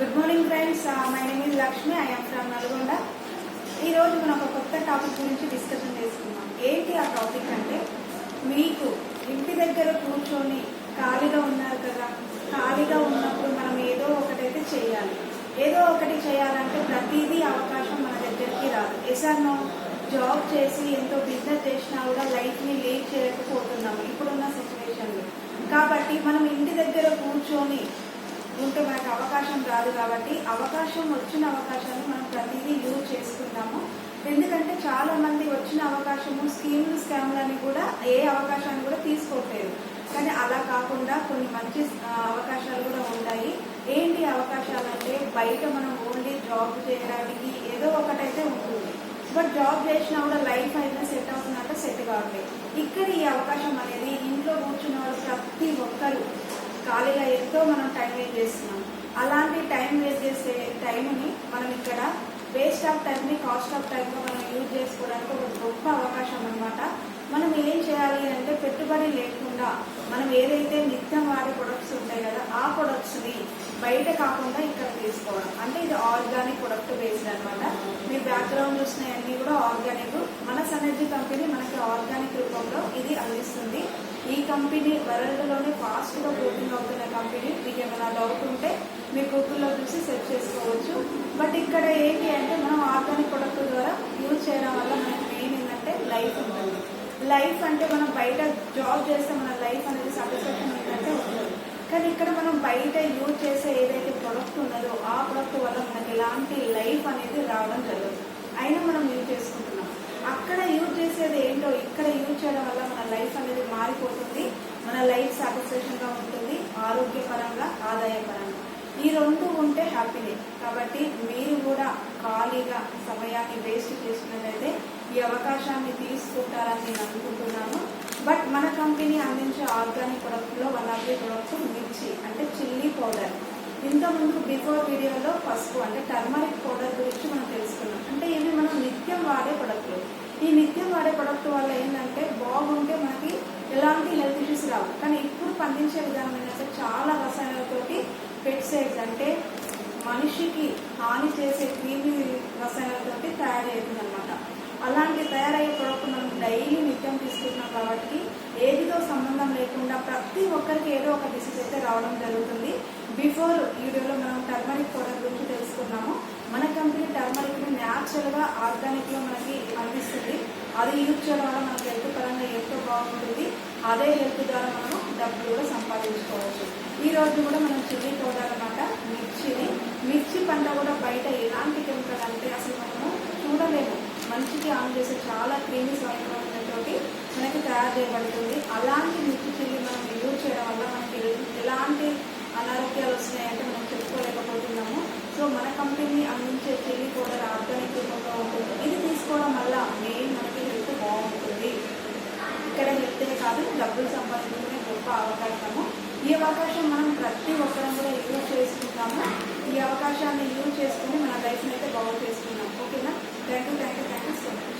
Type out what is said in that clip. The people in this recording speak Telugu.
Good morning friends my name is Lakshmi I'm from Nalgonda ఈ రోజు మనం ఒక కొత్త టాపిక్ గురించి డిస్కషన్ చేసుకుందాం. ఏంటి ఆ టాపిక్ అంటే మీకు ఇంటి దగ్గర కూర్చొని ఖాళీగా ఉన్నారు కదా ఖాళీగా ఉన్నప్పుడు మనం ఏదో ఒకటైతే చేయాలి. ఏదో ఒకటి చేయాలంటే ప్రతిదీ అవకాశం మన దగ్గరికి రాదు. ఎసార్ నో జాబ్ చేసి ఎంతో బిజినెస్ చేసినా కూడా లైఫ్ని లీడ్ చేయకపోతున్నాము. ఇప్పుడున్న సిచ్యువేషన్లో కాబట్టి మనం ఇంటి దగ్గర కూర్చొని ఉంటే మనకు అవకాశం రాదు కాబట్టి అవకాశం వచ్చిన అవకాశాన్ని మనం ప్రతిదీ యూజ్ చేసుకుందాము. ఎందుకంటే చాలా మంది వచ్చిన అవకాశము స్కీములు స్కామ్లని కూడా ఏ అవకాశాన్ని కూడా తీసుకోలేదు కానీ అలా కాకుండా కొన్ని మంచి అవకాశాలు కూడా ఉన్నాయి ఏంటి అవకాశాలు అంటే బయట మనం ఓన్లీ జాబ్ చేయడానికి ఏదో ఒకటైతే ఉంటుంది. బట్ జాబ్ చేసినా కూడా లైఫ్ అయితే సెట్ అవుతున్నట్టు సెట్ కావట్లేదు. ఇక్కడ ఈ అవకాశం అనేది ఇంట్లో కూర్చున్న వాళ్ళు ప్రతి ఒక్కరు ఖాళీగా ఎంతో మనం టైం వేస్ట్ చేస్తున్నాం. అలాంటి టైం వేస్ట్ చేసే టైంని మనం ఇక్కడ వేస్ట్ ఆఫ్ టైంని కాస్ట్ ఆఫ్ టైంగా మనం యూజ్ చేసుకోవడానికి ఒక గొప్ప అవకాశం అన్నమాట. మనం ఏం చేయాలి అంటే పెట్టుబడి లేకుండా మనం ఏదైతే నిత్యం వాడే ప్రొడక్ట్స్ ఉంటాయి కదా ఆ ప్రొడక్ట్స్ని బయట కాకుండా ఇక్కడ తీసుకోవడం. అంటే ఇది ఆర్గానిక్ ప్రొడక్ట్ బేస్డ్ అనమాట మీ బ్యాక్గ్రౌండ్ చూసినవన్నీ కూడా ఆర్గానిక్ మన సనర్జీ కంపెనీ మనకి ఆర్గానిక్ రూపంలో ఇది అందిస్తుంది. ఈ కంపెనీ వరల్డ్లోనే ఫాస్ట్గా ఫాస్ట్ గ్రోతింగ్ అవుతున్న కంపెనీ మీకు ఏమైనా డౌట్ ఉంటే మీరు గూగుల్లో చూసి సెర్చ్ చేసుకోవచ్చు. బట్ ఇక్కడ ఏంటి అంటే మనం ఆర్గానిక్ ప్రొడక్ట్ ద్వారా యూజ్ చేయడం వల్ల మనకి మెయిన్ ఏంటంటే లైఫ్ ఉంటుంది. లైఫ్ అంటే మనం బయట జాబ్ చేస్తే మన లైఫ్ అనేది సాటిస్ఫాక్షన్ ఏంటంటే ఉంటుంది. కానీ ఇక్కడ మనం బయట యూజ్ చేసే ఏదైతే ప్రొడక్ట్ ఉన్నదో ఆ ప్రొడక్ట్ వల్ల మనకి ఎలాంటి లైఫ్ అనేది రావడం జరుగుతుంది అయినా మనం యూజ్ చేసుకుంటున్నాం. అక్కడ యూజ్ చేసేది ఏంటో ఇక్కడ యూజ్ చేయడం వల్ల మన లైఫ్ అనేది మారిపోతుంది. మన లైఫ్ సాటిస్ఫాక్షన్గా ఉంటుంది ఆరోగ్యపరంగా ఆదాయపరంగా. ఈ రెండు ఉంటే హ్యాపీనే కాబట్టి మీరు కూడా ఖాళీగా సమయాన్ని వేస్ట్ చేసినట్లయితే ఈ అవకాశాన్ని తీసుకుంటారని నేను అనుకుంటున్నాను. బట్ మన కంపెనీ అందించే ఆర్గానిక్ ప్రొడక్ట్లో వన్ ఆఫ్ ది ప్రొడక్ట్ మిర్చి అంటే చిల్లీ పౌడర్ ఇంతకుముందు బిఫోర్ వీడియోలో పసుపు అంటే టర్మరిక్ పౌడర్ గురించి మనం తెలుసుకున్నాం అంటే ఇవి మనం నిత్యం వాడే ప్రొడక్ట్లు ఈ నిత్యం వాడే ప్రొడక్ట్ వల్ల ఏంటంటే బాగుంటే మనకి ఎలాంటి హెల్త్ ఇష్యూస్ రావు. కానీ ఇప్పుడు పండించే విధానం ఏంటంటే చాలా రసాయనాలతోటి పెస్టిసైడ్స్ అంటే మనిషికి హాని చేసే క్రీమి రసాయనాలతోటి తయారవుతుంది అనమాట అలాంటి తయారయ్యే ప్రొడక్ట్ మనం డైలీ నిత్యం తీసుకుంటున్నాం కాబట్టి ఏదితో సంబంధం లేకుండా ప్రతి ఒక్కరికి ఏదో ఒక డిసీజ్ అయితే రావడం జరుగుతుంది. బిఫోర్ వీడియోలో మనం టర్మరిక్ పౌడర్ గురించి తెలుసుకున్నాము. మన కంపెనీ టర్మరిక్ న్యాచురల్గా ఆర్గానిక్లో గా ఆర్గానిక్లో మనకి అందిస్తుంది అది యూజ్ చేయడం వల్ల మనకి హెల్త్ పరంగా ఎంతో బాగుంటుంది అదే హెల్త్ ద్వారా మనం డబ్బులు కూడా సంపాదించుకోవచ్చు. ఈ రోజు కూడా మనం చిల్లీ పౌడర్ అన్నమాట మిర్చిని. మిర్చి పంట కూడా బయట ఎలాంటి కెమికల్ అంటే అసలు మనము చూడలేము. మంచికి ఆన్ చేసే చాలా క్రీమీ తోటి మనకి తయారు చేయబడుతుంది. అలాంటి మిర్చి చిల్లి మనం యూజ్ చేయడం వల్ల మనకి ఎలాంటి అనారోగ్యాలు వస్తున్నాయంటే మనం చెప్పుకోలేకపోతున్నాము సో మన కంపెనీ అందించే చిల్లీ పౌడర్ ఆర్గానిక్ రూపంలో ఉంటుంది ఇది తీసుకోవడం వల్ల మెయిన్ మనకి హెల్త్ బాగుంటుంది ఇక్కడ హెల్త్నే కాదు డబ్బులు సంపాదించుకునే గొప్ప అవకాశము. ఈ అవకాశం మనం ప్రతి ఒక్కరం కూడా యూజ్ చేసుకుంటాము. ఈ అవకాశాన్ని యూజ్ చేసుకుని మన లైఫ్ని అయితే బాగు చేసుకున్నాం ఓకేనా? Thank you thank you thank you so much.